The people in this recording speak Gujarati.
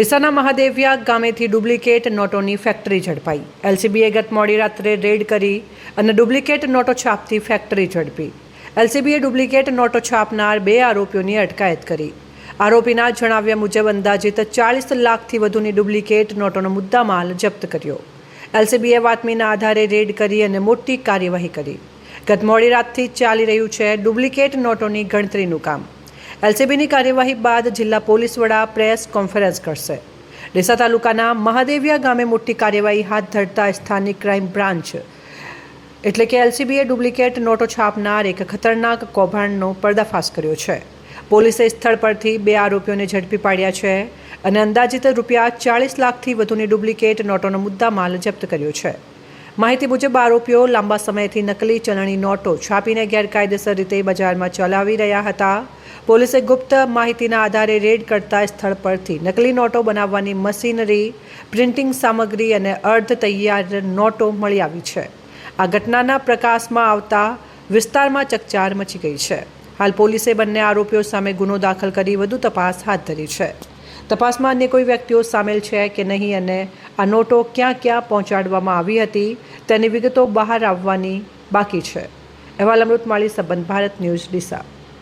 ડીસાના મહાદેવિયા ગામેથી ડુપ્લિકેટ નોટોની ફેક્ટરી ઝડપાઈ. એલસીબીએ ગત મોડી રાત્રે રેડ કરી અને ડુપ્લિકેટ નોટો છાપતી ફેક્ટરી ઝડપી. એલસીબીએ ડુપ્લિકેટ નોટો છાપનાર બે આરોપીઓની અટકાયત કરી. આરોપીના જણાવ્યા મુજબ અંદાજિત ચાળીસ લાખથી વધુની ડુપ્લિકેટ નોટોનો મુદ્દામાલ જપ્ત કર્યો. એલસીબીએ બાતમીના આધારે રેડ કરી અને મોટી કાર્યવાહી કરી. ગત મોડી રાતથી ચાલી રહ્યું છે ડુપ્લિકેટ નોટોની ગણતરીનું કામ. એલસીબીની કાર્યવાહી બાદ જિલ્લા પોલીસ વડા પ્રેસ કોન્ફરન્સ કરશે. ડીસા તાલુકાના મહાદેવિયા ગામે મોટી કાર્યવાહી હાથ ધરતા સ્થાનિક ક્રાઇમ બ્રાન્ચ એટલે કે એલસીબીએ ડુપ્લિકેટ નોટો છાપનાર એક ખતરનાક કૌભાંડનો પર્દાફાશ કર્યો છે. પોલીસે સ્થળ પરથી બે આરોપીઓને ઝડપી પાડ્યા છે અને અંદાજિત રૂપિયા ચાળીસ લાખથી વધુની ડુપ્લિકેટ નોટોનો મુદ્દામાલ જપ્ત કર્યો છે. માહિતી મુજબ, આરોપીઓ લાંબા સમયથી નકલી ચલણી નોટો છાપીને ગેરકાયદેસર રીતે બજારમાં ચલાવી રહ્યા હતા. પોલીસે ગુપ્ત માહિતીના આધારે રેડ કરતા સ્થળ પરથી નકલી નોટો બનાવવાની મશીનરી, પ્રિન્ટિંગ સામગ્રી અને અર્ધ તૈયાર નોટો મળી આવી છે. આ ઘટનાના પ્રકાશમાં આવતા વિસ્તારમાં ચકચાર મચી ગઈ છે. હાલ પોલીસે બંને આરોપીઓ સામે ગુનો દાખલ કરી વધુ તપાસ હાથ ધરી છે. તપાસમાં અન્ય કોઈ વ્યક્તિઓ સામેલ છે કે નહીં અને આ નોટો ક્યાં ક્યાં પહોંચાડવામાં આવી હતી તેની વિગતો બહાર આવવાની બાકી છે. અહેવાલ અમૃત માળી સંબંધ ભારત ન્યૂઝ ડીસા.